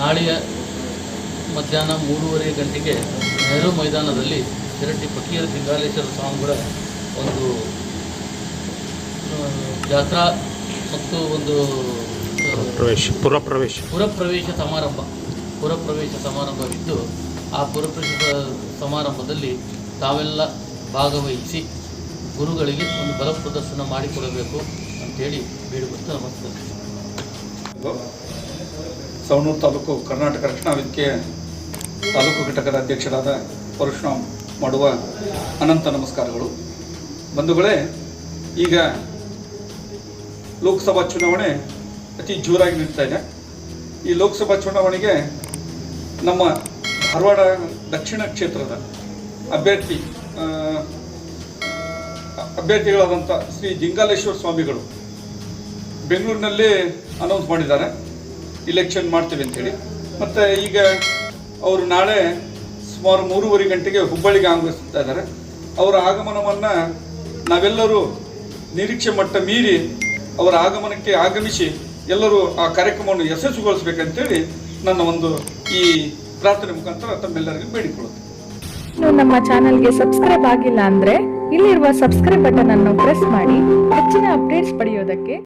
ನಾಳೆಯ ಮಧ್ಯಾಹ್ನ ಮೂರುವರೆ ಗಂಟೆಗೆ ನೆಹರು ಮೈದಾನದಲ್ಲಿ ಶಿರಟ್ಟಿ ಫಕೀರ ಸಿಂಗಾಲೇಶ್ವರ ಸ್ವಾಮಿಗಳ ಒಂದು ಜಾತ್ರಾ ಮತ್ತು ಒಂದು ಪ್ರವೇಶ ಪುರಪ್ರವೇಶ ಪುರಪ್ರವೇಶ. ಸಮಾರಂಭ ಪುರಪ್ರವೇಶ ಸಮಾರಂಭವಿದ್ದು ಆ ಪುರಪ್ರವೇಶ ಸಮಾರಂಭದಲ್ಲಿ ತಾವೆಲ್ಲ ಭಾಗವಹಿಸಿ ಗುರುಗಳಿಗೆ ಒಂದು ಬಲ ಪ್ರದರ್ಶನ ಮಾಡಿಕೊಡಬೇಕು ಅಂತೇಳಿ ಬೀಳುವಂತ ನಮಸ್ಕಾರ ಸವಣೂರು ತಾಲೂಕು ಕರ್ನಾಟಕ ರಕ್ಷಣಾ ವೇದಿಕೆ ತಾಲೂಕು ಘಟಕದ ಅಧ್ಯಕ್ಷರಾದ ಪರಶುರಾಮ್ ಮಾಡುವ ಅನಂತ ನಮಸ್ಕಾರಗಳು. ಬಂಧುಗಳೇ, ಈಗ ಲೋಕಸಭಾ ಚುನಾವಣೆ ಅತಿ ಜೋರಾಗಿ ನಡೀತಾ ಇದೆ. ಈ ಲೋಕಸಭಾ ಚುನಾವಣೆಗೆ ನಮ್ಮ ಧಾರವಾಡ ದಕ್ಷಿಣ ಕ್ಷೇತ್ರದ ಅಭ್ಯರ್ಥಿ ಅಭ್ಯರ್ಥಿಗಳಾದಂಥ ಶ್ರೀ ಜಿಂಗಾಲೇಶ್ವರ ಸ್ವಾಮಿಗಳು ಬೆಂಗಳೂರಿನಲ್ಲಿ ಅನೌನ್ಸ್ ಮಾಡಿದ್ದಾರೆ. ಇಲೆಕ್ಷನ್ ಮಾಡ್ತೀವಿ ಅಂತೇಳಿ. ಮತ್ತು ಈಗ ಅವರು ನಾಳೆ ಸುಮಾರು ಮೂರುವರೆ ಗಂಟೆಗೆ ಹುಬ್ಬಳ್ಳಿಗೆ ಆಗಮಿಸ್ತಾ ಇದ್ದಾರೆ. ಅವರ ಆಗಮನವನ್ನು ನಾವೆಲ್ಲರೂ ನಿರೀಕ್ಷೆ ಮಟ್ಟ ಮೀರಿ ಅವರ ಆಗಮನಕ್ಕೆ ಆಗಮಿಸಿ ಎಲ್ಲರೂ ಆ ಕಾರ್ಯಕ್ರಮವನ್ನು ಯಶಸ್ವಿಗೊಳಿಸಬೇಕಂತೇಳಿ ನನ್ನ ಒಂದು ಈ ಪ್ರಾರ್ಥನೆ ಮುಖಾಂತರ ತಮ್ಮೆಲ್ಲರಿಗೂ ಬೇಡಿಕೊಳ್ಳುತ್ತೇನೆ. ನೀವು ನಮ್ಮ ಚಾನೆಲ್ಗೆ ಸಬ್ಸ್ಕ್ರೈಬ್ ಆಗಿಲ್ಲ ಅಂದ್ರೆ ಇಲ್ಲಿರುವ ಸಬ್ಸ್ಕ್ರೈಬ್ ಬಟನ್ ಅನ್ನು ಪ್ರೆಸ್ ಮಾಡಿ, ಹೆಚ್ಚಿನ ಅಪ್ಡೇಟ್ಸ್ ಪಡೆಯೋದಕ್ಕೆ